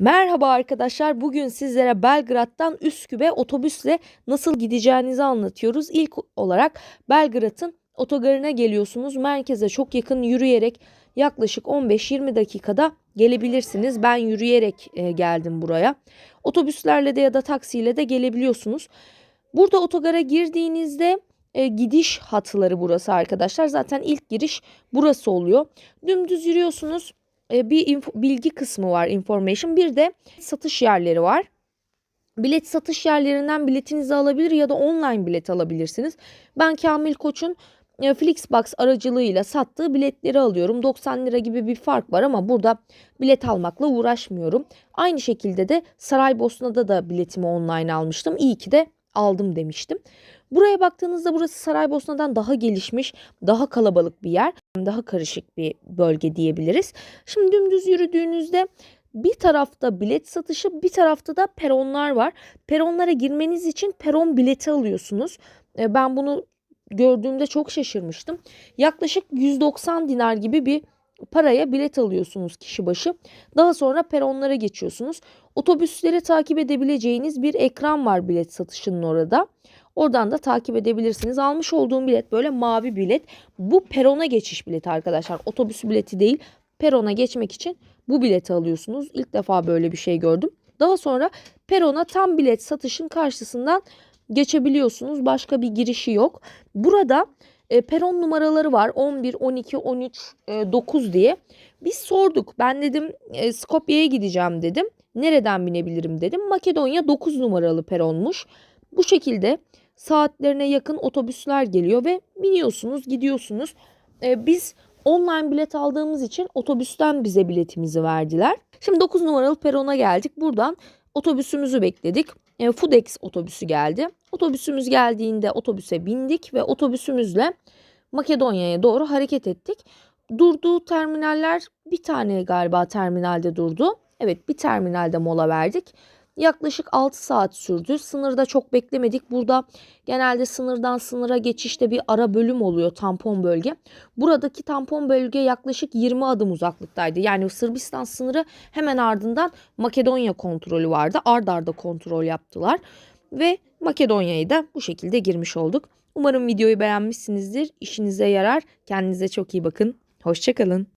Merhaba arkadaşlar. Bugün sizlere Belgrad'dan Üsküp'e otobüsle nasıl gideceğinizi anlatıyoruz. İlk olarak Belgrad'ın otogarına geliyorsunuz. Merkeze çok yakın yürüyerek yaklaşık 15-20 dakikada gelebilirsiniz. Ben yürüyerek e, geldim buraya. Otobüslerle de ya da taksiyle de gelebiliyorsunuz. Burada otogara girdiğinizde e, gidiş hatları burası arkadaşlar. Zaten ilk giriş burası oluyor. Dümdüz yürüyorsunuz bir inf- bilgi kısmı var information bir de satış yerleri var. Bilet satış yerlerinden biletinizi alabilir ya da online bilet alabilirsiniz. Ben Kamil Koç'un e, Flixbox aracılığıyla sattığı biletleri alıyorum. 90 lira gibi bir fark var ama burada bilet almakla uğraşmıyorum. Aynı şekilde de Saraybosna'da da biletimi online almıştım. İyi ki de aldım demiştim. Buraya baktığınızda burası Saraybosna'dan daha gelişmiş, daha kalabalık bir yer, daha karışık bir bölge diyebiliriz. Şimdi dümdüz yürüdüğünüzde bir tarafta bilet satışı, bir tarafta da peronlar var. Peronlara girmeniz için peron bileti alıyorsunuz. E, Ben bunu gördüğümde çok şaşırmıştım. Yaklaşık 190 dinar gibi bir paraya bilet alıyorsunuz kişi başı. Daha sonra peronlara geçiyorsunuz. Otobüsleri takip edebileceğiniz bir ekran var bilet satışının orada. Oradan da takip edebilirsiniz. Almış olduğum bilet böyle mavi bilet. Bu perona geçiş bileti arkadaşlar. Otobüs bileti değil. Perona geçmek için bu bileti alıyorsunuz. İlk defa böyle bir şey gördüm. Daha sonra perona tam bilet satışın karşısından geçebiliyorsunuz. Başka bir girişi yok. Burada e, peron numaraları var. 11, 12, 13, e, 9 diye. Biz sorduk. Ben dedim e, Skopje'ye gideceğim dedim. Nereden binebilirim dedim. Makedonya 9 numaralı peronmuş. Bu şekilde saatlerine yakın otobüsler geliyor ve biniyorsunuz, gidiyorsunuz. E, biz online bilet aldığımız için otobüsten bize biletimizi verdiler. Şimdi 9 numaralı perona geldik. Buradan otobüsümüzü bekledik. E, Fudex otobüsü geldi. Otobüsümüz geldiğinde otobüse bindik ve otobüsümüzle Makedonya'ya doğru hareket ettik. Durduğu terminaller bir tane galiba terminalde durdu. Evet bir terminalde mola verdik. Yaklaşık 6 saat sürdü. Sınırda çok beklemedik. Burada genelde sınırdan sınıra geçişte bir ara bölüm oluyor tampon bölge. Buradaki tampon bölge yaklaşık 20 adım uzaklıktaydı. Yani Sırbistan sınırı hemen ardından Makedonya kontrolü vardı. Ard arda kontrol yaptılar ve Makedonya'ya da bu şekilde girmiş olduk. Umarım videoyu beğenmişsinizdir. İşinize yarar. Kendinize çok iyi bakın. Hoşçakalın.